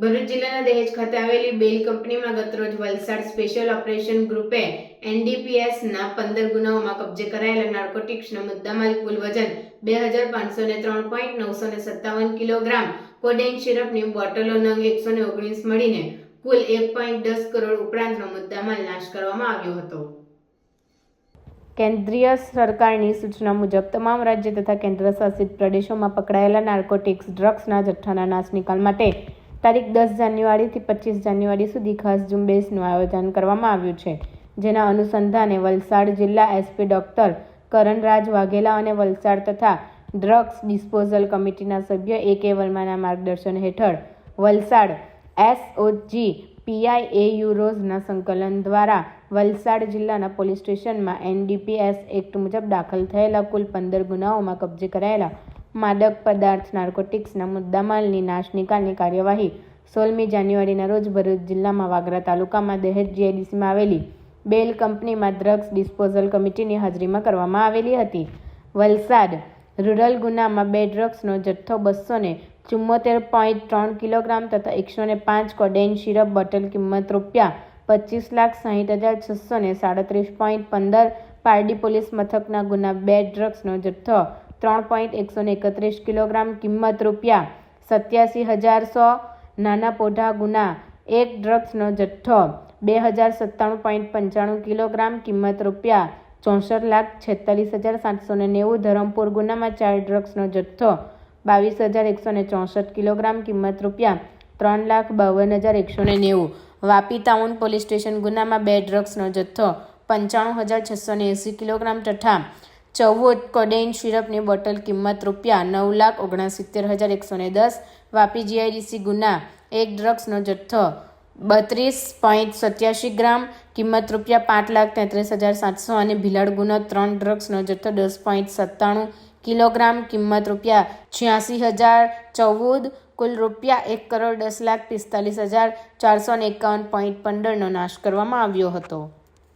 ભરૂચ જિલ્લાના દહેજ ખાતે આવેલી બેલ કંપનીમાં ગતરોજ વલસાડ સ્પેશિયલ ઓપરેશન ગ્રુપે એનડીપીએસના પંદર ગુનાઓમાં કબજે કરાયેલા નાર્કોટિક્સનો મુદ્દામાલ કુલ વજન બે હજાર પાંચસો ને ત્રણ પોઈન્ટ નવસો ને સત્તાવન કિલોગ્રામ, કોડેન સિરપની બોટલો નંગ એકસો ને ઓગણીસ મળીને કુલ એક પોઈન્ટ દસ કરોડ ઉપરાંતનો મુદ્દામાલ નાશ કરવામાં આવ્યો હતો. કેન્દ્રીય સરકારની સૂચના મુજબ, તમામ રાજ્ય તથા કેન્દ્ર શાસિત પ્રદેશોમાં પકડાયેલા નાર્કોટિક્સ ડ્રગ્સના જથ્થાના નાશ નિકાલ માટે તારીખ દસ જાન્યુઆરીથી પચીસ જાન્યુઆરી સુધી ખાસ ઝુંબેશનું આયોજન કરવામાં આવ્યું છે, જેના અનુસંધાને વલસાડ જિલ્લા એસપી ડોક્ટર કરણરાજ વાઘેલા અને વલસાડ તથા ડ્રગ્સ ડિસ્પોઝલ કમિટીના સભ્ય એ કે વર્માના માર્ગદર્શન હેઠળ વલસાડ એસઓજી પીઆઈ એ યુરોઝના સંકલન દ્વારા વલસાડ જિલ્લાના પોલીસ સ્ટેશનમાં એનડીપીએસ એક્ટ મુજબ દાખલ થયેલા કુલ પંદર ગુનાઓમાં કબજે કરાયેલા માદક પદાર્થ નાર્કોટિક્સના મુદ્દામાલની નાશ નિકાલની કાર્યવાહી સોળમી જાન્યુઆરીના રોજ ભરૂચ જિલ્લામાં વાગરા તાલુકામાં દહેજ જીઆઈડીસીમાં આવેલી બેલ કંપનીમાં ડ્રગ્સ ડિસ્પોઝલ કમિટીની હાજરીમાં કરવામાં આવેલી હતી. વલસાડ રૂરલ ગુનામાં બે ડ્રગ્સનો જથ્થો બસો ને ચુમ્મોતેર પોઈન્ટ ત્રણ કિલોગ્રામ તથા એકસો ને પાંચ કોડેન સિરપ બોટલ કિંમત રૂપિયા પચીસ લાખ સાહીઠ હજાર છસો ને સાડત્રીસ પોઈન્ટ પંદર પારડી પોલીસ મથકના ગુના બે ડ્રગ્સનો જથ્થો ત્રણ પોઈન્ટ એકસો ને એકત્રીસ કિલોગ્રામ કિંમત રૂપિયા સત્યાસી હજાર સો નાના પોઢા ગુના એક ડ્રગ્સનો જથ્થો બે હજાર સત્તાણું પોઈન્ટ પંચાણું કિલોગ્રામ કિંમત રૂપિયા ચોસઠ લાખ છેતાલીસ હજાર સાતસો ને નેવું ધરમપુર ગુનામાં ચાર ડ્રગ્સનો જથ્થો બાવીસ હજાર એકસો ને ચોસઠ કિલોગ્રામ કિંમત રૂપિયા ત્રણ લાખ બાવન હજાર એકસો ને નેવું. વાપી ટાઉન પોલીસ સ્ટેશન ગુનામાં બે ડ્રગ્સનો જથ્થો પંચાણું હજાર છસો ને એંસી કિલોગ્રામ તથા ચૌદ કોડેઇન સિરપની બોટલ કિંમત રૂપિયા નવ લાખ ઓગણસિત્તેર હજાર એકસો ને દસ. વાપી જીઆઈડીસી ગુના. એક ડ્રગ્સનો જથ્થો બત્રીસ પોઈન્ટ સત્યાસી ગ્રામ. કિંમત રૂપિયા પાંચ લાખ તેત્રીસ હજાર સાતસો અને ભીલાડ ગુનો ત્રણ ડ્રગ્સનો જથ્થો દસ પોઈન્ટ સત્તાણું કિલોગ્રામ. કિંમત રૂપિયા છ્યાસી હજાર ચૌદ. કુલ રૂપિયા એક કરોડ દસ લાખ પિસ્તાલીસ હજાર ચારસો એકાવન પોઈન્ટ પંદરનો નાશ કરવામાં આવ્યો હતો.